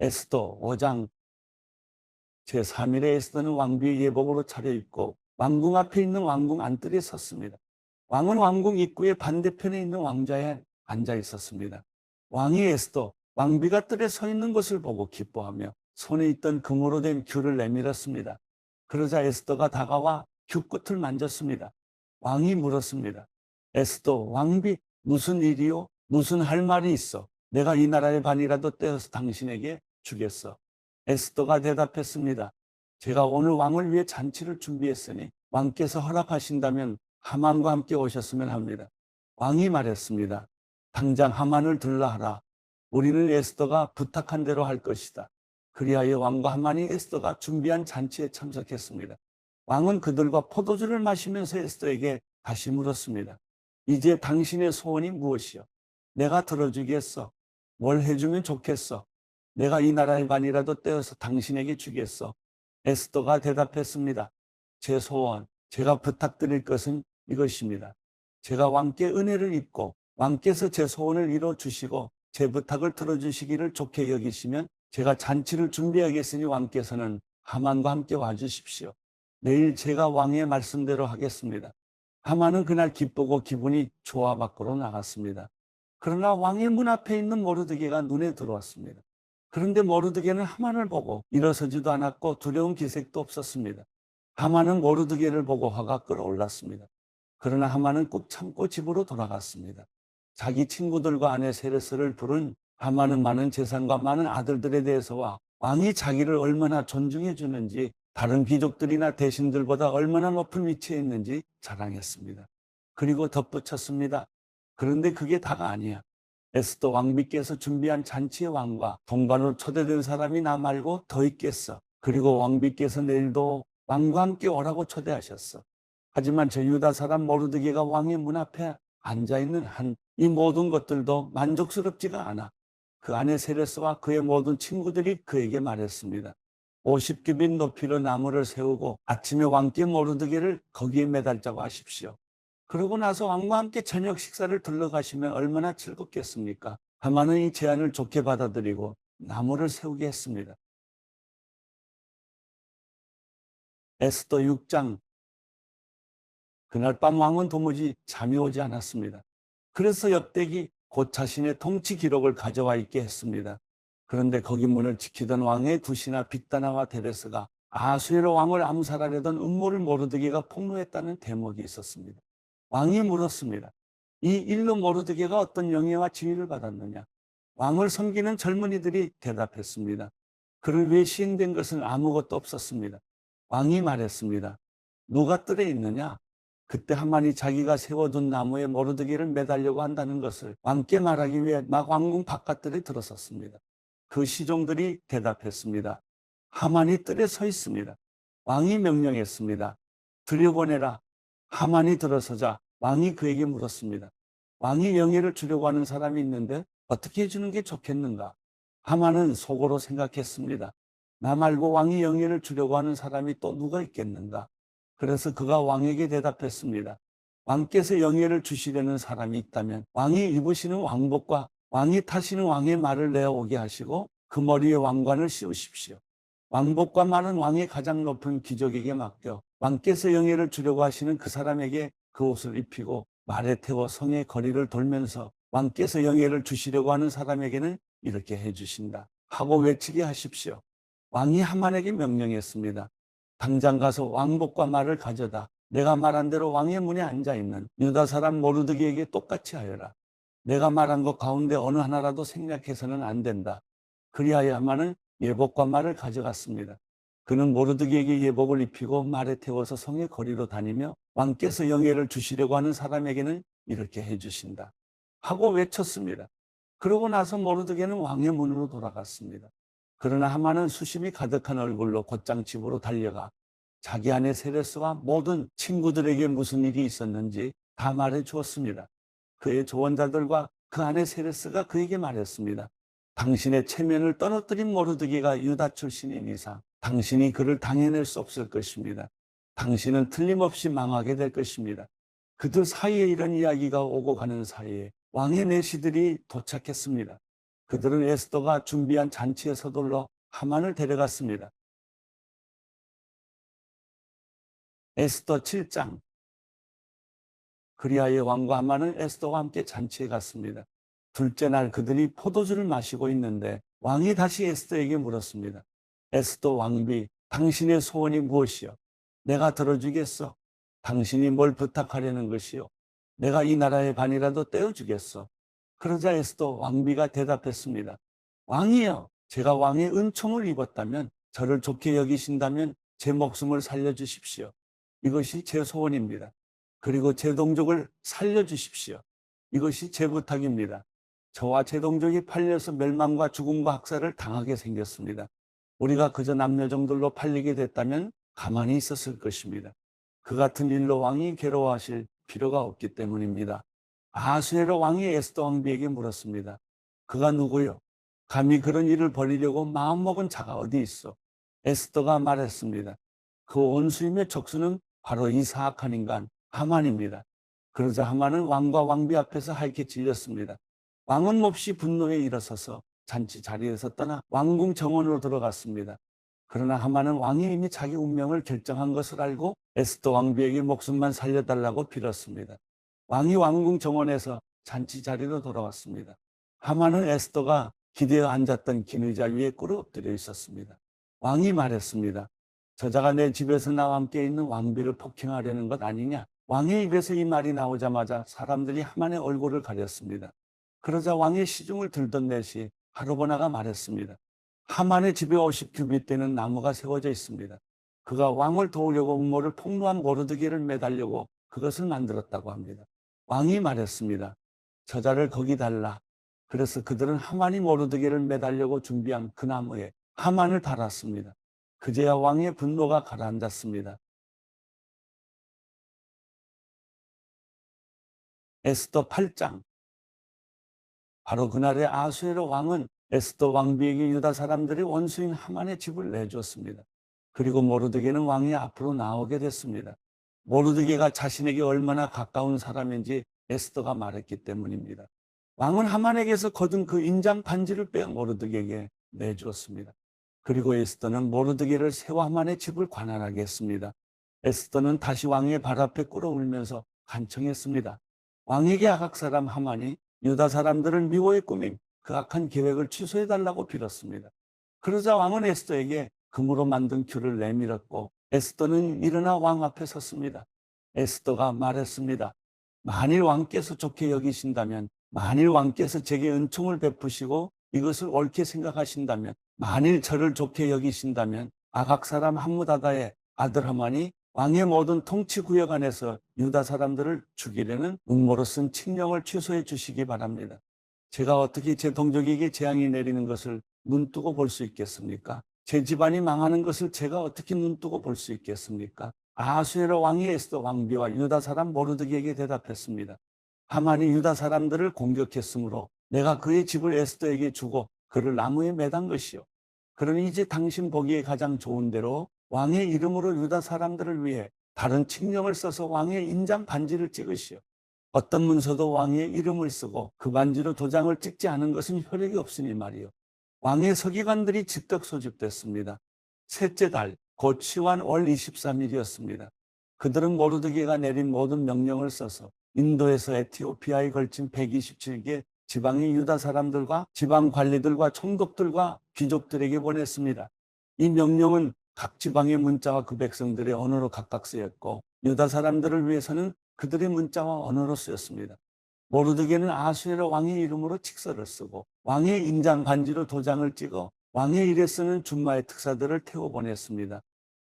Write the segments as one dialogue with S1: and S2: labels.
S1: 에스더 5장 제3일에 에스더는 왕비의 예복으로 차려입고 왕궁 앞에 있는 왕궁 안뜰에 섰습니다. 왕은 왕궁 입구의 반대편에 있는 왕자에 앉아 있었습니다. 왕이 에스더 왕비가 뜰에 서 있는 것을 보고 기뻐하며 손에 있던 금으로 된 귤을 내밀었습니다. 그러자 에스더가 다가와 귤 끝을 만졌습니다. 왕이 물었습니다. 에스더 왕비 무슨 일이요? 무슨 할 말이 있어? 내가 이 나라의 반이라도 떼어서 당신에게 주겠어. 에스더가 대답했습니다. 제가 오늘 왕을 위해 잔치를 준비했으니 왕께서 허락하신다면 하만과 함께 오셨으면 합니다. 왕이 말했습니다. 당장 하만을 들라 하라. 우리는 에스더가 부탁한 대로 할 것이다. 그리하여 왕과 하만이 에스더가 준비한 잔치에 참석했습니다. 왕은 그들과 포도주를 마시면서 에스더에게 다시 물었습니다. 이제 당신의 소원이 무엇이요? 내가 들어주겠어. 뭘 해주면 좋겠어. 내가 이 나라의 반이라도 떼어서 당신에게 주겠어. 에스더가 대답했습니다. 제 소원, 제가 부탁드릴 것은 이것입니다. 제가 왕께 은혜를 입고 왕께서 제 소원을 이뤄 주시고 제 부탁을 들어주시기를 좋게 여기시면 제가 잔치를 준비하겠으니 왕께서는 하만과 함께 와주십시오. 내일 제가 왕의 말씀대로 하겠습니다. 하만은 그날 기쁘고 기분이 좋아 밖으로 나갔습니다. 그러나 왕의 문 앞에 있는 모르드게가 눈에 들어왔습니다. 그런데 모르드게는 하만을 보고 일어서지도 않았고 두려운 기색도 없었습니다. 하만은 모르드게를 보고 화가 끌어올랐습니다. 그러나 하만은 꾹 참고 집으로 돌아갔습니다. 자기 친구들과 아내 세레스를 부른 하만은 많은 재산과 많은 아들들에 대해서와 왕이 자기를 얼마나 존중해 주는지 다른 귀족들이나 대신들보다 얼마나 높은 위치에 있는지 자랑했습니다. 그리고 덧붙였습니다. 그런데 그게 다가 아니야. 에스더 왕비께서 준비한 잔치의 왕과 동반으로 초대된 사람이 나 말고 더 있겠어. 그리고 왕비께서 내일도 왕과 함께 오라고 초대하셨어. 하지만 저 유다 사람 모르드게가 왕의 문 앞에 앉아 있는 한 이 모든 것들도 만족스럽지가 않아. 그 안에 세레스와 그의 모든 친구들이 그에게 말했습니다. 50규빗 높이로 나무를 세우고 아침에 왕께 모르드게를 거기에 매달자고 하십시오. 그러고 나서 왕과 함께 저녁 식사를 들러가시면 얼마나 즐겁겠습니까? 하만은 이 제안을 좋게 받아들이고 나무를 세우게 했습니다. 에스더 6장 그날 밤 왕은 도무지 잠이 오지 않았습니다. 그래서 역대기 곧 자신의 통치 기록을 가져와 있게 했습니다. 그런데 거기 문을 지키던 왕의 두시나 빅다나와 데레스가 아수에로 왕을 암살하려던 음모를 모르드게가 폭로했다는 대목이 있었습니다. 왕이 물었습니다. 이 일로 모르드게가 어떤 영예와 지위를 받았느냐? 왕을 섬기는 젊은이들이 대답했습니다. 그를 위해 시행된 것은 아무것도 없었습니다. 왕이 말했습니다. 누가 뜰에 있느냐? 그때 하만이 자기가 세워둔 나무에 모르드게를 매달려고 한다는 것을 왕께 말하기 위해 막 왕궁 바깥들에 들어섰습니다. 그 시종들이 대답했습니다. 하만이 뜰에 서 있습니다. 왕이 명령했습니다. 들여보내라. 하만이 들어서자 왕이 그에게 물었습니다. 왕이 영예를 주려고 하는 사람이 있는데 어떻게 해주는 게 좋겠는가? 하만은 속으로 생각했습니다. 나 말고 왕이 영예를 주려고 하는 사람이 또 누가 있겠는가? 그래서 그가 왕에게 대답했습니다. 왕께서 영예를 주시려는 사람이 있다면 왕이 입으시는 왕복과 왕이 타시는 왕의 말을 내어오게 하시고 그 머리에 왕관을 씌우십시오. 왕복과 말은 왕의 가장 높은 귀족에게 맡겨 왕께서 영예를 주려고 하시는 그 사람에게 그 옷을 입히고 말에 태워 성의 거리를 돌면서 왕께서 영예를 주시려고 하는 사람에게는 이렇게 해주신다 하고 외치게 하십시오. 왕이 하만에게 명령했습니다. 당장 가서 왕복과 말을 가져다 내가 말한 대로 왕의 문에 앉아 있는 유다 사람 모르드게에게 똑같이 하여라. 내가 말한 것 가운데 어느 하나라도 생략해서는 안 된다. 그리하여 하만은 예복과 말을 가져갔습니다. 그는 모르드게에게 예복을 입히고 말에 태워서 성의 거리로 다니며 왕께서 영예를 주시려고 하는 사람에게는 이렇게 해주신다. 하고 외쳤습니다. 그러고 나서 모르드게는 왕의 문으로 돌아갔습니다. 그러나 하만은 수심이 가득한 얼굴로 곧장 집으로 달려가 자기 아내 세레스와 모든 친구들에게 무슨 일이 있었는지 다 말해 주었습니다. 그의 조언자들과 그 아내 세레스가 그에게 말했습니다. 당신의 체면을 떨어뜨린 모르드기가 유다 출신인 이상 당신이 그를 당해낼 수 없을 것입니다. 당신은 틀림없이 망하게 될 것입니다. 그들 사이에 이런 이야기가 오고 가는 사이에 왕의 내시들이 도착했습니다. 그들은 에스더가 준비한 잔치에 서둘러 하만을 데려갔습니다. 에스더 7장 그리하여 왕과 하만은 에스더와 함께 잔치에 갔습니다. 둘째 날 그들이 포도주를 마시고 있는데 왕이 다시 에스더에게 물었습니다. 에스더 왕비, 당신의 소원이 무엇이요? 내가 들어주겠어. 당신이 뭘 부탁하려는 것이요? 내가 이 나라의 반이라도 떼어주겠어. 그러자 에스더 왕비가 대답했습니다. 왕이여, 제가 왕의 은총을 입었다면, 저를 좋게 여기신다면 제 목숨을 살려주십시오. 이것이 제 소원입니다. 그리고 제 동족을 살려주십시오. 이것이 제 부탁입니다. 저와 제 동족이 팔려서 멸망과 죽음과 학살을 당하게 생겼습니다. 우리가 그저 남녀정들로 팔리게 됐다면 가만히 있었을 것입니다. 그 같은 일로 왕이 괴로워하실 필요가 없기 때문입니다. 아수에로 왕이 에스더 왕비에게 물었습니다. 그가 누구요? 감히 그런 일을 벌이려고 마음먹은 자가 어디 있어? 에스더가 말했습니다. 그 원수임의 적수는 바로 이 사악한 인간 하만입니다. 그러자 하만은 왕과 왕비 앞에서 하얗게 질렸습니다. 왕은 몹시 분노에 일어서서 잔치 자리에서 떠나 왕궁 정원으로 들어갔습니다. 그러나 하만은 왕이 이미 자기 운명을 결정한 것을 알고 에스더 왕비에게 목숨만 살려달라고 빌었습니다. 왕이 왕궁 정원에서 잔치 자리로 돌아왔습니다. 하만은 에스더가 기대어 앉았던 긴 의자 위에 꿇어 엎드려 있었습니다. 왕이 말했습니다. 저자가 내 집에서 나와 함께 있는 왕비를 폭행하려는 것 아니냐? 왕의 입에서 이 말이 나오자마자 사람들이 하만의 얼굴을 가렸습니다. 그러자 왕의 시중을 들던 넷이 하루보나가 말했습니다. 하만의 집에 50규빗 되는 나무가 세워져 있습니다. 그가 왕을 도우려고 음모를 폭로한 모르드게를 매달려고 그것을 만들었다고 합니다. 왕이 말했습니다. 저자를 거기 달라. 그래서 그들은 하만이 모르드게를 매달려고 준비한 그 나무에 하만을 달았습니다. 그제야 왕의 분노가 가라앉았습니다. 에스더 8장 바로 그날에 아수에로 왕은 에스더 왕비에게 유다 사람들이 원수인 하만의 집을 내줬습니다. 그리고 모르드게는 왕이 앞으로 나오게 됐습니다. 모르드게가 자신에게 얼마나 가까운 사람인지 에스더가 말했기 때문입니다. 왕은 하만에게서 거둔 그 인장 반지를 빼어 모르드게에게 내주었습니다. 그리고 에스더는 모르드게를 세워 하만의 집을 관할하게 했습니다. 에스더는 다시 왕의 발 앞에 꿇어 울면서 간청했습니다. 왕에게 아각 사람 하만이 유다 사람들을 미워해 꾸민 그 악한 계획을 취소해달라고 빌었습니다. 그러자 왕은 에스더에게 금으로 만든 큐를 내밀었고 에스더는 일어나 왕 앞에 섰습니다. 에스더가 말했습니다. 만일 왕께서 좋게 여기신다면 만일 왕께서 제게 은총을 베푸시고 이것을 옳게 생각하신다면 만일 저를 좋게 여기신다면 아각 사람 함무다다의 아들 하만이 왕의 모든 통치 구역 안에서 유다 사람들을 죽이려는 음모로 쓴 칙령을 취소해 주시기 바랍니다. 제가 어떻게 제 동족에게 재앙이 내리는 것을 눈뜨고 볼 수 있겠습니까? 제 집안이 망하는 것을 제가 어떻게 눈뜨고 볼 수 있겠습니까? 아수에로 왕이 에스더 왕비와 유다 사람 모르드기에게 대답했습니다. 하만이 유다 사람들을 공격했으므로 내가 그의 집을 에스더에게 주고 그를 나무에 매단 것이요. 그러니 이제 당신 보기에 가장 좋은 대로 왕의 이름으로 유다 사람들을 위해 다른 칙령을 써서 왕의 인장 반지를 찍으시오. 어떤 문서도 왕의 이름을 쓰고 그 반지로 도장을 찍지 않은 것은 효력이 없으니 말이요. 왕의 서기관들이 즉각 소집됐습니다. 셋째 달, 곧 시완 월 23일이었습니다. 그들은 모르드게가 내린 모든 명령을 써서 인도에서 에티오피아에 걸친 127개 지방의 유다 사람들과 지방 관리들과 총독들과 귀족들에게 보냈습니다. 이 명령은 각 지방의 문자와 그 백성들의 언어로 각각 쓰였고 유다 사람들을 위해서는 그들의 문자와 언어로 쓰였습니다. 모르드게는 아수에로 왕의 이름으로 칙서를 쓰고 왕의 인장 반지로 도장을 찍어 왕의 일에 쓰는 준마의 특사들을 태워 보냈습니다.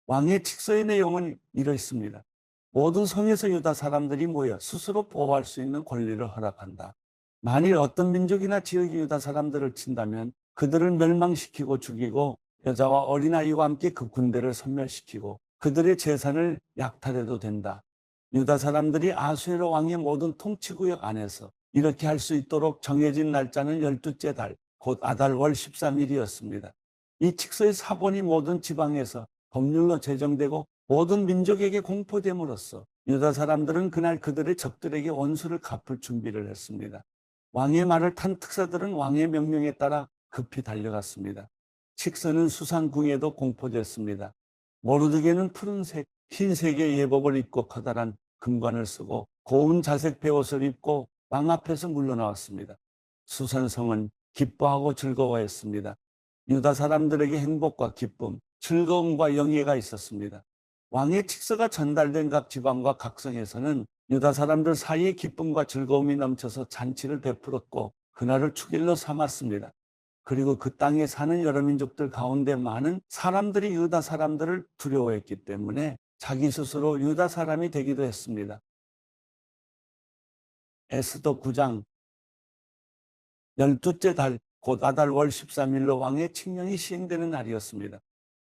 S1: 왕의 칙서의 내용은 이렇습니다. 모든 성에서 유다 사람들이 모여 스스로 보호할 수 있는 권리를 허락한다. 만일 어떤 민족이나 지역의 유다 사람들을 친다면 그들을 멸망시키고 죽이고 여자와 어린아이와 함께 그 군대를 섬멸시키고 그들의 재산을 약탈해도 된다. 유다 사람들이 아수에로 왕의 모든 통치구역 안에서 이렇게 할 수 있도록 정해진 날짜는 열두째 달, 곧 아달월 13일이었습니다. 이 칙서의 사본이 모든 지방에서 법률로 제정되고 모든 민족에게 공포됨으로써 유다 사람들은 그날 그들의 적들에게 원수를 갚을 준비를 했습니다. 왕의 말을 탄 특사들은 왕의 명령에 따라 급히 달려갔습니다. 식선은 수상궁에도 공포됐습니다. 모르드게는 푸른색, 흰색의 예복을 입고 커다란 금관을 쓰고 고운 자색 베옷을 입고 왕 앞에서 물러나왔습니다. 수산성은 기뻐하고 즐거워했습니다. 유다 사람들에게 행복과 기쁨, 즐거움과 영예가 있었습니다. 왕의 칙서가 전달된 각 지방과 각 성에서는 유다 사람들 사이에 기쁨과 즐거움이 넘쳐서 잔치를 베풀었고 그날을 축일로 삼았습니다. 그리고 그 땅에 사는 여러 민족들 가운데 많은 사람들이 유다 사람들을 두려워했기 때문에 자기 스스로 유다 사람이 되기도 했습니다. 에스더 9장 열두째 달, 곧 아달 월 13일로 왕의 칙령이 시행되는 날이었습니다.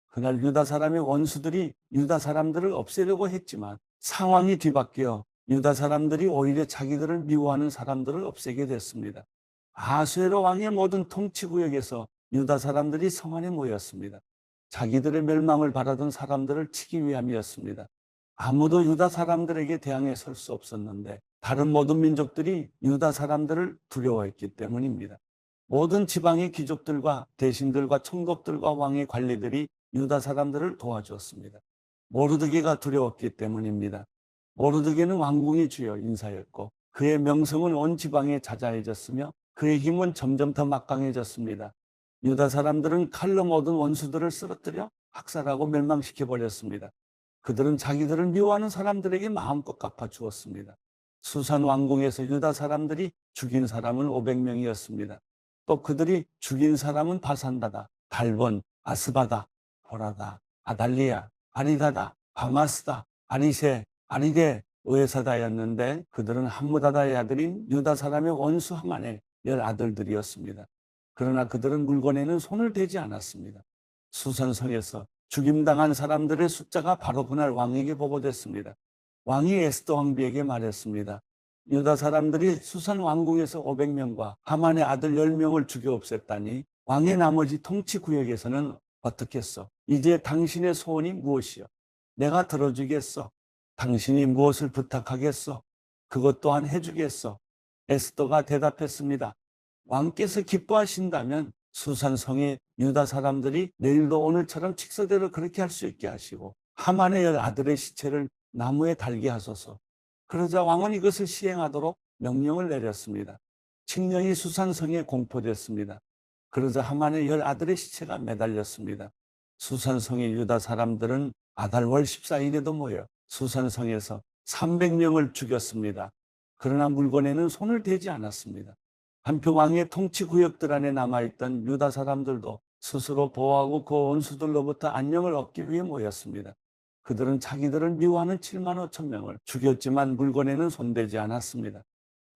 S1: 그날 유다 사람의 원수들이 유다 사람들을 없애려고 했지만 상황이 뒤바뀌어 유다 사람들이 오히려 자기들을 미워하는 사람들을 없애게 됐습니다. 아수에로 왕의 모든 통치 구역에서 유다 사람들이 성 안에 모였습니다. 자기들의 멸망을 바라던 사람들을 치기 위함이었습니다. 아무도 유다 사람들에게 대항해 설 수 없었는데 다른 모든 민족들이 유다 사람들을 두려워했기 때문입니다. 모든 지방의 귀족들과 대신들과 총독들과 왕의 관리들이 유다 사람들을 도와주었습니다. 모르드게가 두려웠기 때문입니다. 모르드게는 왕궁의 주요 인사였고 그의 명성은 온 지방에 자자해졌으며 그의 힘은 점점 더 막강해졌습니다. 유다 사람들은 칼로 모든 원수들을 쓰러뜨려 학살하고 멸망시켜 버렸습니다. 그들은 자기들을 미워하는 사람들에게 마음껏 갚아 주었습니다. 수산 왕궁에서 유다 사람들이 죽인 사람은 500명이었습니다. 또 그들이 죽인 사람은 바산다다, 달본, 아스바다, 보라다, 아달리아, 아리다다, 바마스다, 아리세, 아리게, 의사다였는데 그들은 함무다다의 아들인 유다 사람의 원수 하만의 열 아들들이었습니다. 그러나 그들은 물건에는 손을 대지 않았습니다. 수산성에서 죽임당한 사람들의 숫자가 바로 그날 왕에게 보고됐습니다. 왕이 에스더 왕비에게 말했습니다. 유다 사람들이 수산 왕궁에서 500명과 하만의 아들 10명을 죽여 없앴다니 왕의 나머지 통치 구역에서는 어떻겠어? 이제 당신의 소원이 무엇이요? 내가 들어주겠어. 당신이 무엇을 부탁하겠어? 그것 또한 해주겠어. 에스더가 대답했습니다. 왕께서 기뻐하신다면 수산성의 유다 사람들이 내일도 오늘처럼 칙서대로 그렇게 할 수 있게 하시고 하만의 열 아들의 시체를 나무에 달게 하소서. 그러자 왕은 이것을 시행하도록 명령을 내렸습니다. 칙령이 수산성에 공포됐습니다. 그러자 하만의 열 아들의 시체가 매달렸습니다. 수산성의 유다 사람들은 아달월 14일에도 모여 수산성에서 300명을 죽였습니다. 그러나 물건에는 손을 대지 않았습니다. 한편 왕의 통치 구역들 안에 남아있던 유다 사람들도 스스로 보호하고 그 원수들로부터 안녕을 얻기 위해 모였습니다. 그들은 자기들을 미워하는 7만 5천 명을 죽였지만 물건에는 손대지 않았습니다.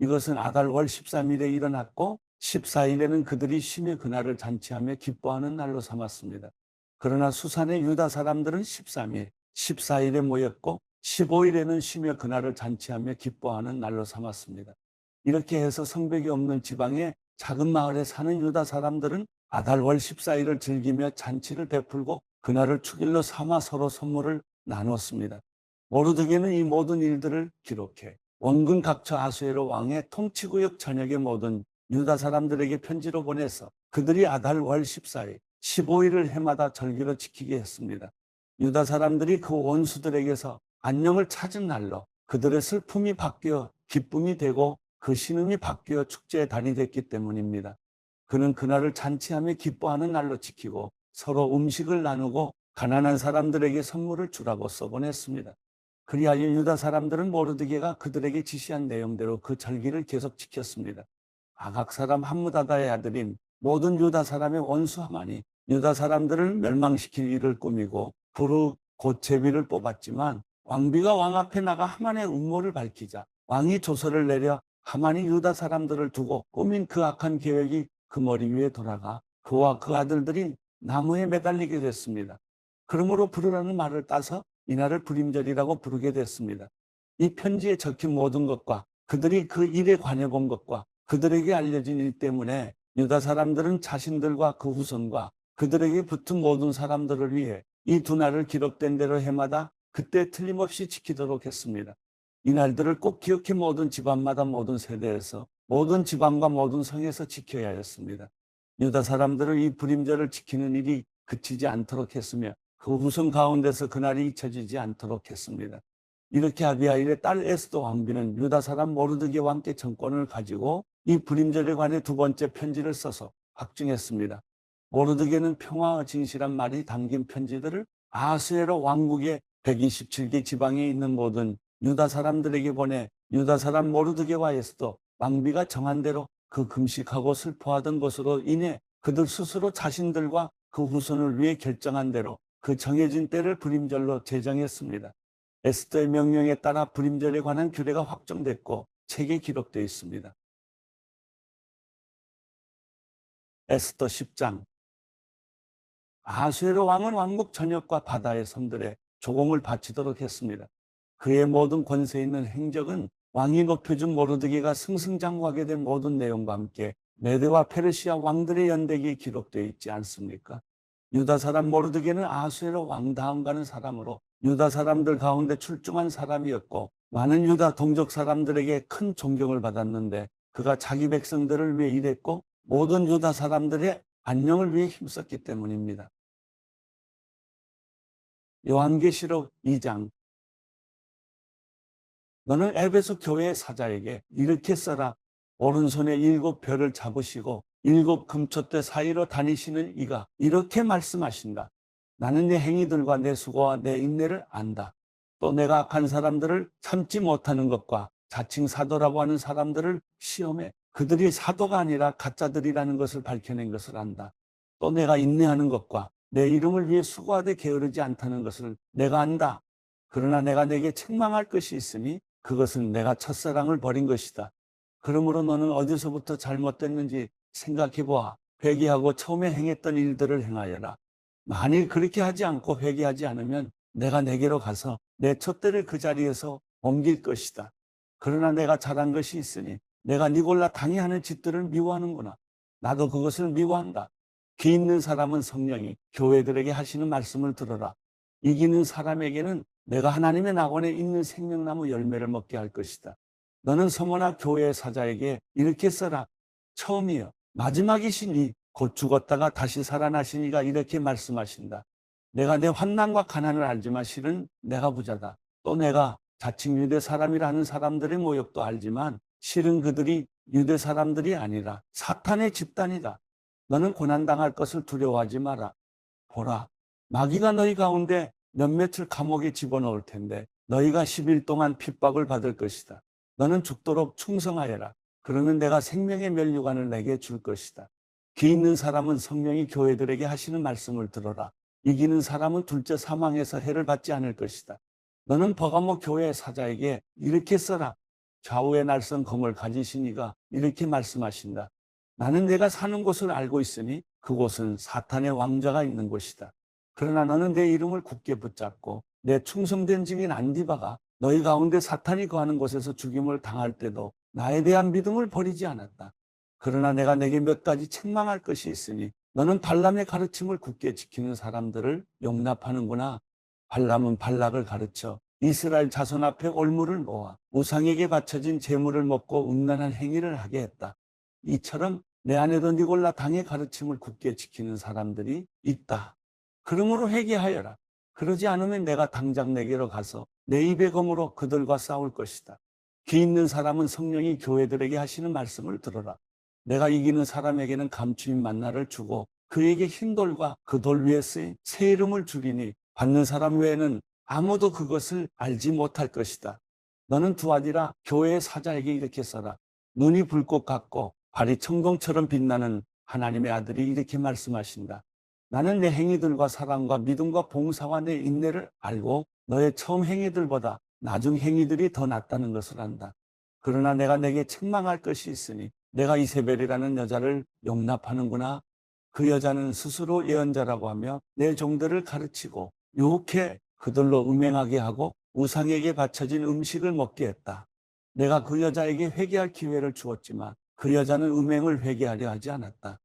S1: 이것은 아달 월 13일에 일어났고 14일에는 그들이 심의 그날을 잔치하며 기뻐하는 날로 삼았습니다. 그러나 수산의 유다 사람들은 13일, 14일에 모였고 15일에는 심의 그날을 잔치하며 기뻐하는 날로 삼았습니다. 이렇게 해서 성벽이 없는 지방의 작은 마을에 사는 유다 사람들은 아달월 14일을 즐기며 잔치를 베풀고 그날을 축일로 삼아 서로 선물을 나눴습니다. 모르드게는 이 모든 일들을 기록해 원근 각처 아수에로 왕의 통치구역 전역의 모든 유다 사람들에게 편지로 보내서 그들이 아달월 14일, 15일을 해마다 절기로 지키게 했습니다. 유다 사람들이 그 원수들에게서 안녕을 찾은 날로 그들의 슬픔이 바뀌어 기쁨이 되고 그 신음이 바뀌어 축제의 달이 됐기 때문입니다. 그는 그날을 잔치하며 기뻐하는 날로 지키고 서로 음식을 나누고 가난한 사람들에게 선물을 주라고 써보냈습니다. 그리하여 유다 사람들은 모르드게가 그들에게 지시한 내용대로 그 절기를 계속 지켰습니다. 아각 사람 함무다다의 아들인 모든 유다 사람의 원수 하만이 유다 사람들을 멸망시킬 일을 꾸미고 부르 곧 제비를 뽑았지만 왕비가 왕 앞에 나가 하만의 음모를 밝히자 왕이 조서를 내려 하만이 유다 사람들을 두고 꾸민 그 악한 계획이 그 머리 위에 돌아가 그와 그 아들들이 나무에 매달리게 됐습니다. 그러므로 부르라는 말을 따서 이날을 불임절이라고 부르게 됐습니다. 이 편지에 적힌 모든 것과 그들이 그 일에 관해 본 것과 그들에게 알려진 일 때문에 유다 사람들은 자신들과 그 후손과 그들에게 붙은 모든 사람들을 위해 이 두 날을 기록된 대로 해마다 그때 틀림없이 지키도록 했습니다. 이 날들을 꼭 기억해 모든 집안마다 모든 세대에서 모든 지방과 모든 성에서 지켜야 했습니다. 유다 사람들은 이 불임절을 지키는 일이 그치지 않도록 했으며 그 후손 가운데서 그날이 잊혀지지 않도록 했습니다. 이렇게 아비아일의 딸 에스더 왕비는 유다 사람 모르드게와 함께 정권을 가지고 이 불임절에 관해 두 번째 편지를 써서 확증했습니다. 모르드게는 평화와 진실한 말이 담긴 편지들을 아스에로 왕국의 127개 지방에 있는 모든 유다 사람들에게 보내 유다 사람 모르드게와 에스더 왕비가 정한 대로 그 금식하고 슬퍼하던 것으로 인해 그들 스스로 자신들과 그 후손을 위해 결정한 대로 그 정해진 때를 불임절로 제정했습니다. 에스더의 명령에 따라 불임절에 관한 규례가 확정됐고 책에 기록되어 있습니다. 에스더 10장 아수에로 왕은 왕국 전역과 바다의 섬들에 조공을 바치도록 했습니다. 그의 모든 권세 있는 행적은 왕이 높여준 모르드게가 승승장구하게 된 모든 내용과 함께 메드와 페르시아 왕들의 연대기에 기록되어 있지 않습니까? 유다 사람 모르드게는 아수에로 왕 다음 가는 사람으로 유다 사람들 가운데 출중한 사람이었고 많은 유다 동족 사람들에게 큰 존경을 받았는데 그가 자기 백성들을 위해 일했고 모든 유다 사람들의 안녕을 위해 힘썼기 때문입니다. 요한계시록 2장 너는 에베소 교회 사자에게 이렇게 써라 오른손에 일곱 별을 잡으시고 일곱 금초대 사이로 다니시는 이가 이렇게 말씀하신다. 나는 내 행위들과 내 수고와 내 인내를 안다. 또 내가 악한 사람들을 참지 못하는 것과 자칭 사도라고 하는 사람들을 시험해 그들이 사도가 아니라 가짜들이라는 것을 밝혀낸 것을 안다. 또 내가 인내하는 것과 내 이름을 위해 수고하되 게으르지 않다는 것을 내가 안다. 그러나 내가 내게 책망할 것이 있으니 그것은 내가 첫사랑을 버린 것이다. 그러므로 너는 어디서부터 잘못됐는지 생각해 보아 회개하고 처음에 행했던 일들을 행하여라. 만일 그렇게 하지 않고 회개하지 않으면 내가 내게로 가서 내 촛대를 그 자리에서 옮길 것이다. 그러나 내가 잘한 것이 있으니 내가 니골라 당이 하는 짓들을 미워하는구나. 나도 그것을 미워한다. 귀 있는 사람은 성령이 교회들에게 하시는 말씀을 들어라. 이기는 사람에게는 내가 하나님의 낙원에 있는 생명나무 열매를 먹게 할 것이다. 너는 서머나 교회 사자에게 이렇게 써라. 처음이여 마지막이시니 곧 죽었다가 다시 살아나시니가 이렇게 말씀하신다. 내가 내 환난과 가난을 알지만 실은 내가 부자다. 또 내가 자칭 유대 사람이라는 사람들의 모욕도 알지만 실은 그들이 유대 사람들이 아니라 사탄의 집단이다. 너는 고난당할 것을 두려워하지 마라. 보라, 마귀가 너희 가운데 몇몇을 감옥에 집어넣을 텐데 너희가 10일 동안 핍박을 받을 것이다. 너는 죽도록 충성하여라. 그러면 내가 생명의 면류관을 내게 줄 것이다. 귀 있는 사람은 성령이 교회들에게 하시는 말씀을 들어라. 이기는 사람은 둘째 사망에서 해를 받지 않을 것이다. 너는 버가모 교회 사자에게 이렇게 써라. 좌우의 날선 검을 가지시니가 이렇게 말씀하신다. 나는 내가 사는 곳을 알고 있으니 그곳은 사탄의 왕자가 있는 곳이다. 그러나 너는 내 이름을 굳게 붙잡고 내 충성된 증인 안디바가 너희 가운데 사탄이 거하는 곳에서 죽임을 당할 때도 나에 대한 믿음을 버리지 않았다. 그러나 내가 내게 몇 가지 책망할 것이 있으니 너는 발람의 가르침을 굳게 지키는 사람들을 용납하는구나. 발람은 발락을 가르쳐 이스라엘 자손 앞에 올무를 모아 우상에게 바쳐진 재물을 먹고 음란한 행위를 하게 했다. 이처럼 내 안에도 니골라 당의 가르침을 굳게 지키는 사람들이 있다. 그러므로 회개하여라. 그러지 않으면 내가 당장 내게로 가서 내 입의 검으로 그들과 싸울 것이다. 귀 있는 사람은 성령이 교회들에게 하시는 말씀을 들어라. 내가 이기는 사람에게는 감추인 만나를 주고 그에게 흰 돌과 그 돌 위에 쓰인 새 이름을 주리니 받는 사람 외에는 아무도 그것을 알지 못할 것이다. 너는 두 아디라 교회의 사자에게 이렇게 써라. 눈이 불꽃 같고 발이 청동처럼 빛나는 하나님의 아들이 이렇게 말씀하신다. 나는 내 행위들과 사랑과 믿음과 봉사와 내 인내를 알고 너의 처음 행위들보다 나중 행위들이 더 낫다는 것을 안다. 그러나 내가 내게 책망할 것이 있으니 내가 이세벨이라는 여자를 용납하는구나. 그 여자는 스스로 예언자라고 하며 내 종들을 가르치고 유혹해 그들로 음행하게 하고 우상에게 바쳐진 음식을 먹게 했다. 내가 그 여자에게 회개할 기회를 주었지만 그 여자는 음행을 회개하려 하지 않았다.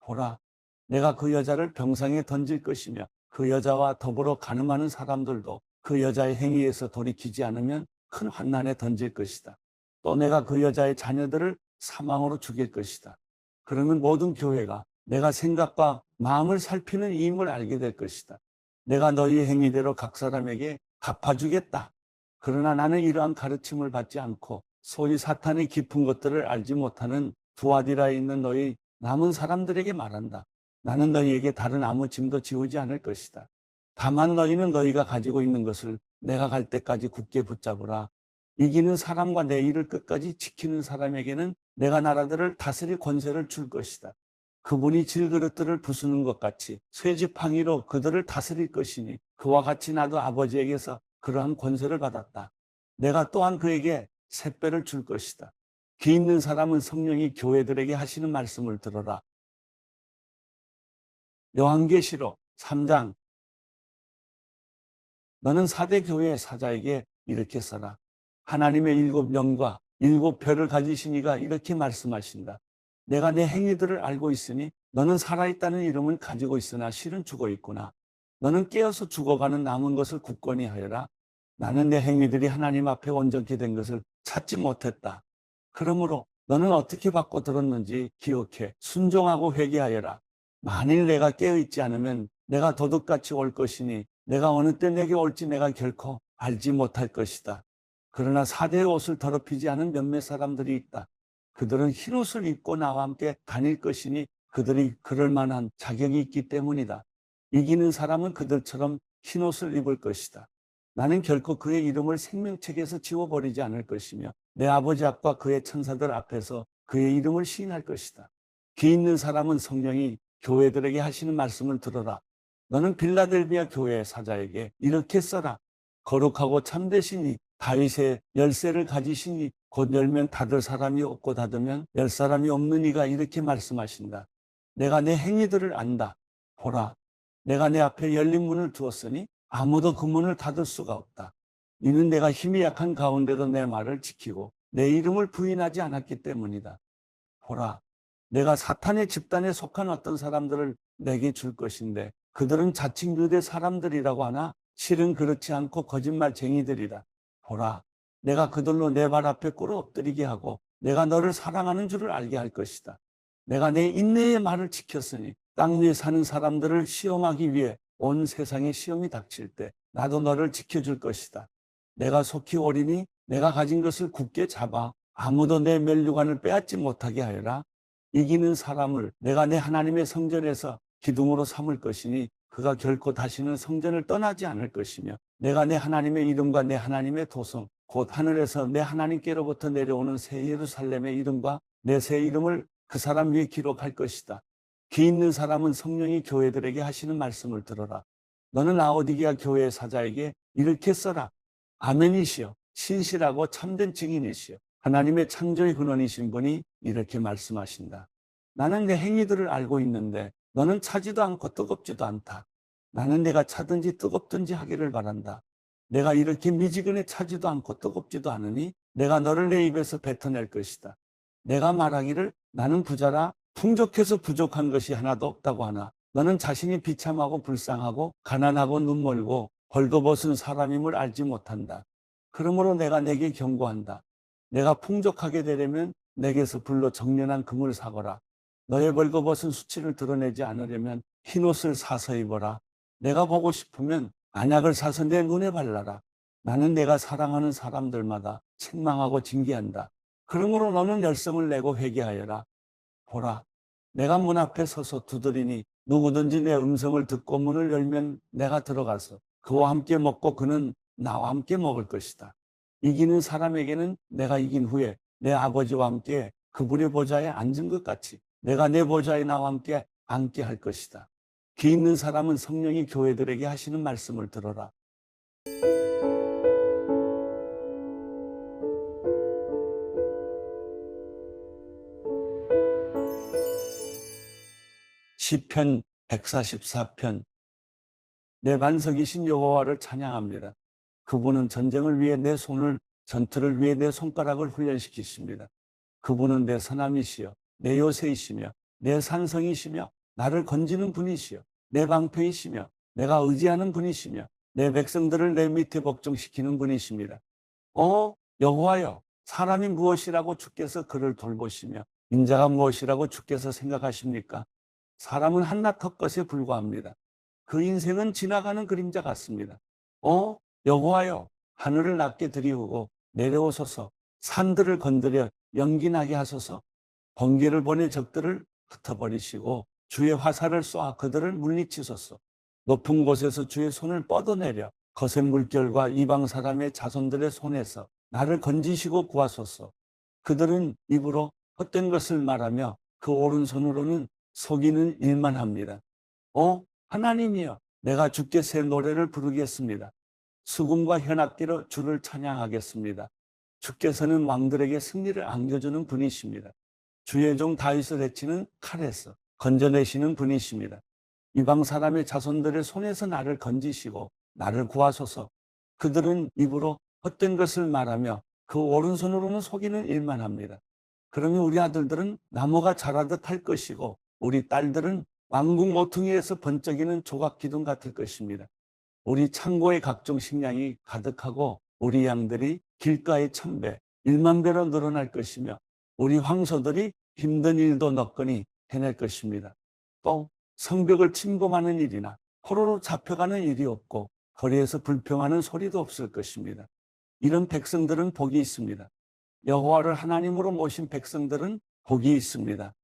S1: 보라, 내가 그 여자를 병상에 던질 것이며 그 여자와 더불어 가늠하는 사람들도 그 여자의 행위에서 돌이키지 않으면 큰 환난에 던질 것이다. 또 내가 그 여자의 자녀들을 사망으로 죽일 것이다. 그러면 모든 교회가 내가 생각과 마음을 살피는 임을 알게 될 것이다. 내가 너희 행위대로 각 사람에게 갚아주겠다. 그러나 나는 이러한 가르침을 받지 않고 소위 사탄의 깊은 것들을 알지 못하는 두아디라에 있는 너희 남은 사람들에게 말한다. 나는 너희에게 다른 아무 짐도 지우지 않을 것이다. 다만 너희는 너희가 가지고 있는 것을 내가 갈 때까지 굳게 붙잡으라. 이기는 사람과 내 일을 끝까지 지키는 사람에게는 내가 나라들을 다스릴 권세를 줄 것이다. 그분이 질그릇들을 부수는 것 같이 쇠지팡이로 그들을 다스릴 것이니 그와 같이 나도 아버지에게서 그러한 권세를 받았다. 내가 또한 그에게 샛배를 줄 것이다. 귀 있는 사람은 성령이 교회들에게 하시는 말씀을 들어라. 요한계시록 3장 너는 사대 교회의 사자에게 이렇게 써라. 하나님의 일곱 영과 일곱 별을 가지신 이가 이렇게 말씀하신다. 내가 내 행위들을 알고 있으니 너는 살아있다는 이름을 가지고 있으나 실은 죽어 있구나. 너는 깨어서 죽어가는 남은 것을 굳건히 하여라. 나는 내 행위들이 하나님 앞에 온전히 된 것을 찾지 못했다. 그러므로 너는 어떻게 받고 들었는지 기억해 순종하고 회개하여라. 만일 내가 깨어있지 않으면 내가 도둑같이 올 것이니 내가 어느 때 내게 올지 내가 결코 알지 못할 것이다. 그러나 사대의 옷을 더럽히지 않은 몇몇 사람들이 있다. 그들은 흰옷을 입고 나와 함께 다닐 것이니 그들이 그럴 만한 자격이 있기 때문이다. 이기는 사람은 그들처럼 흰옷을 입을 것이다. 나는 결코 그의 이름을 생명책에서 지워버리지 않을 것이며 내 아버지 앞과 그의 천사들 앞에서 그의 이름을 시인할 것이다. 귀 있는 사람은 성령이 교회들에게 하시는 말씀을 들어라. 너는 빌라델비아 교회 사자에게 이렇게 써라. 거룩하고 참되시니 다윗의 열쇠를 가지시니 곧 열면 닫을 사람이 없고 닫으면 열 사람이 없는 이가 이렇게 말씀하신다. 내가 내 행위들을 안다. 보라. 내가 내 앞에 열린 문을 두었으니 아무도 그 문을 닫을 수가 없다. 이는 내가 힘이 약한 가운데도 내 말을 지키고 내 이름을 부인하지 않았기 때문이다. 보라. 내가 사탄의 집단에 속한 어떤 사람들을 내게 줄 것인데 그들은 자칭 유대 사람들이라고 하나 실은 그렇지 않고 거짓말쟁이들이다. 보라, 내가 그들로 내 발 앞에 꿇어 엎드리게 하고 내가 너를 사랑하는 줄을 알게 할 것이다. 내가 내 인내의 말을 지켰으니 땅 위에 사는 사람들을 시험하기 위해 온 세상에 시험이 닥칠 때 나도 너를 지켜줄 것이다. 내가 속히 오리니 내가 가진 것을 굳게 잡아 아무도 내 멸류관을 빼앗지 못하게 하여라. 이기는 사람을 내가 내 하나님의 성전에서 기둥으로 삼을 것이니 그가 결코 다시는 성전을 떠나지 않을 것이며 내가 내 하나님의 이름과 내 하나님의 도성 곧 하늘에서 내 하나님께로부터 내려오는 새 예루살렘의 이름과 내 새 이름을 그 사람 위에 기록할 것이다. 귀 있는 사람은 성령이 교회들에게 하시는 말씀을 들어라. 너는 아오디기아 교회의 사자에게 이렇게 써라. 아멘이시여 신실하고 참된 증인이시여 하나님의 창조의 근원이신 분이 이렇게 말씀하신다. 나는 내 행위들을 알고 있는데 너는 차지도 않고 뜨겁지도 않다. 나는 내가 차든지 뜨겁든지 하기를 바란다. 내가 이렇게 미지근에 차지도 않고 뜨겁지도 않으니 내가 너를 내 입에서 뱉어낼 것이다. 내가 말하기를 나는 부자라 풍족해서 부족한 것이 하나도 없다고 하나 너는 자신이 비참하고 불쌍하고 가난하고 눈멀고 벌거벗은 사람임을 알지 못한다. 그러므로 내가 내게 경고한다. 내가 풍족하게 되려면 내게서 불러 정련한 금을 사거라. 너의 벌거벗은 수치를 드러내지 않으려면 흰옷을 사서 입어라. 내가 보고 싶으면 안약을 사서 내 눈에 발라라. 나는 내가 사랑하는 사람들마다 책망하고 징계한다. 그러므로 너는 열성을 내고 회개하여라. 보라, 내가 문 앞에 서서 두드리니 누구든지 내 음성을 듣고 문을 열면 내가 들어가서 그와 함께 먹고 그는 나와 함께 먹을 것이다. 이기는 사람에게는 내가 이긴 후에 내 아버지와 함께 그분의 보좌에 앉은 것 같이 내가 내 보좌에 나와 함께 앉게 할 것이다. 귀 있는 사람은 성령이 교회들에게 하시는 말씀을 들어라. 시편 144편 내 반석이신 여호와를 찬양합니다. 그분은 전쟁을 위해 내 손을 전투를 위해 내 손가락을 훈련시키십니다. 그분은 내 선함이시여 내 요새이시며 내 산성이시며 나를 건지는 분이시여 내 방패이시며 내가 의지하는 분이시며 내 백성들을 내 밑에 복종시키는 분이십니다. 오 여호와여 사람이 무엇이라고 주께서 그를 돌보시며 인자가 무엇이라고 주께서 생각하십니까? 사람은 한낱 헛 것에 불과합니다. 그 인생은 지나가는 그림자 같습니다. 어, 여호와여, 하늘을 낮게 들이우고 내려오소서, 산들을 건드려 연기나게 하소서, 번개를 보내 적들을 흩어버리시고 주의 화살을 쏘아 그들을 물리치소서. 높은 곳에서 주의 손을 뻗어내려 거센 물결과 이방 사람의 자손들의 손에서 나를 건지시고 구하소서. 그들은 입으로 헛된 것을 말하며 그 오른손으로는 속이는 일만 합니다. 어, 하나님이여, 내가 주께 새 노래를 부르겠습니다. 수금과 현악기로 주를 찬양하겠습니다. 주께서는 왕들에게 승리를 안겨주는 분이십니다. 주의 종 다윗을 해치는 칼에서 건져내시는 분이십니다. 이방 사람의 자손들의 손에서 나를 건지시고 나를 구하소서. 그들은 입으로 헛된 것을 말하며 그 오른손으로는 속이는 일만 합니다. 그러면 우리 아들들은 나무가 자라듯 할 것이고 우리 딸들은 왕궁 모퉁이에서 번쩍이는 조각 기둥 같을 것입니다. 우리 창고에 각종 식량이 가득하고 우리 양들이 길가에 천배, 일만 배로 늘어날 것이며 우리 황소들이 힘든 일도 너거니 해낼 것입니다. 또 성벽을 침범하는 일이나 포로로 잡혀가는 일이 없고 거리에서 불평하는 소리도 없을 것입니다. 이런 백성들은 복이 있습니다. 여호와를 하나님으로 모신 백성들은 복이 있습니다.